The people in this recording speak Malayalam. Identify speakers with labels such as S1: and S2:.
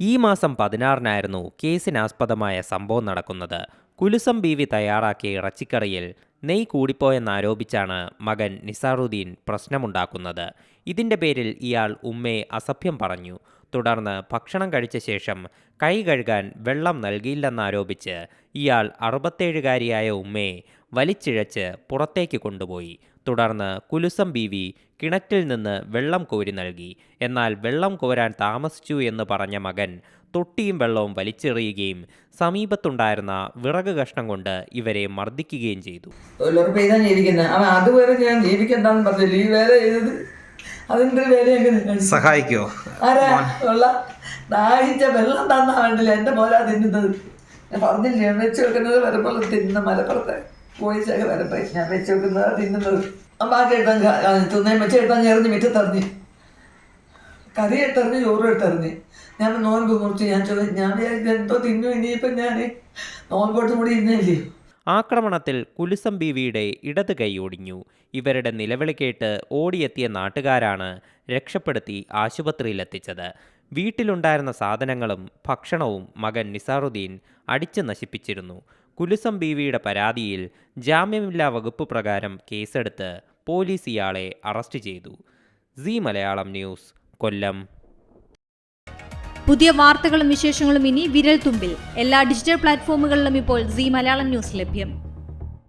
S1: ഈ മാസം പതിനാറിനായിരുന്നു കേസിനാസ്പദമായ സംഭവം നടക്കുന്നത്. കുലുസം ബീവി തയ്യാറാക്കിയ ഇറച്ചിക്കറിയിൽ നെയ് കൂടിപ്പോയെന്നാരോപിച്ചാണ് മകൻ നിസാറുദ്ദീൻ പ്രശ്നമുണ്ടാക്കുന്നത്. ഇതിന്റെ പേരിൽ ഇയാൾ ഉമ്മയെ അസഭ്യം പറഞ്ഞു. തുടർന്ന് ഭക്ഷണം കഴിച്ച ശേഷം കൈ കഴുകാൻ വെള്ളം നൽകിയില്ലെന്നാരോപിച്ച് ഇയാൾ അറുപത്തേഴുകാരിയായ ഉമ്മയെ വലിച്ചിഴച്ച് പുറത്തേക്ക് കൊണ്ടുപോയി. തുടർന്ന് കുലുസം ബീവി കിണറ്റിൽ നിന്ന് വെള്ളം കോരി നൽകി. എന്നാൽ വെള്ളം കോരാൻ താമസിച്ചു എന്ന് പറഞ്ഞ മകൻ തൊട്ടിയും വെള്ളവും വലിച്ചെറിയുകയും സമീപത്തുണ്ടായിരുന്ന വിറക് കഷ്ണം കൊണ്ട് ഇവരെ മർദ്ദിക്കുകയും ചെയ്തു.
S2: അതുവരെ ഞാൻ ജീവിക്കണ്ടെന്ന് പറഞ്ഞില്ല? ഈ വേല ചെയ്തത്
S3: സഹായിക്കോ?
S2: ആരാ? ഉള്ള ദാഹിച്ച വെള്ളം തന്നാ വേണ്ടില്ല എന്റെ തിന്നുന്നത്. പറഞ്ഞില്ലേ വെച്ച് വെക്കുന്നത് വരുമ്പോൾ തിന്നുന്ന മലപ്പുറത്ത് പോയിച്ചൊക്കെ വരപ്പോൾ ഞാൻ വെച്ച് വെക്കുന്നത് തിന്നുന്നത്. ബാക്കി എടുത്താൽ തിന്നേ മെച്ചെടുത്താൽ എറിഞ്ഞ് മുറ്റത്തെറിഞ്ഞ് കറി എടുത്തെറിഞ്ഞ് ചോറ് എടുത്തെറിഞ്ഞ് ഞാൻ നോൻപ് മുറിച്ച് ഞാൻ ചോദിച്ചു ഞാൻ എന്തോ തിന്നു ഇനിയിപ്പം ഞാൻ നോൻപോട്ട് കൂടി ഇന്നില്ലേ.
S1: ആക്രമണത്തിൽ കുലുസം ബീവിയുടെ ഇടത് കൈ ഒടിഞ്ഞു. ഇവരുടെ നിലവിളി കേട്ട് ഓടിയെത്തിയ നാട്ടുകാരാണ് രക്ഷപ്പെടുത്തി ആശുപത്രിയിലെത്തിച്ചത്. വീട്ടിലുണ്ടായിരുന്ന സാധനങ്ങളും ഭക്ഷണവും മകൻ നിസാറുദ്ദീൻ അടിച്ചു നശിപ്പിച്ചിരുന്നു. കുലുസം ബീവിയുടെ പരാതിയിൽ ജാമ്യമില്ലാ വകുപ്പ് പ്രകാരം കേസെടുത്ത് പോലീസ് ഇയാളെ അറസ്റ്റ് ചെയ്തു. C Malayalam news Kollam.
S4: പുതിയ വാർത്തകളും വിശേഷങ്ങളും ഇനി വിരൽ തുമ്പിൽ എല്ലാ ഡിജിറ്റൽ പ്ലാറ്റ്ഫോമുകളിലും ഇപ്പോൾ സി മലയാളം ന്യൂസ് ലഭ്യം.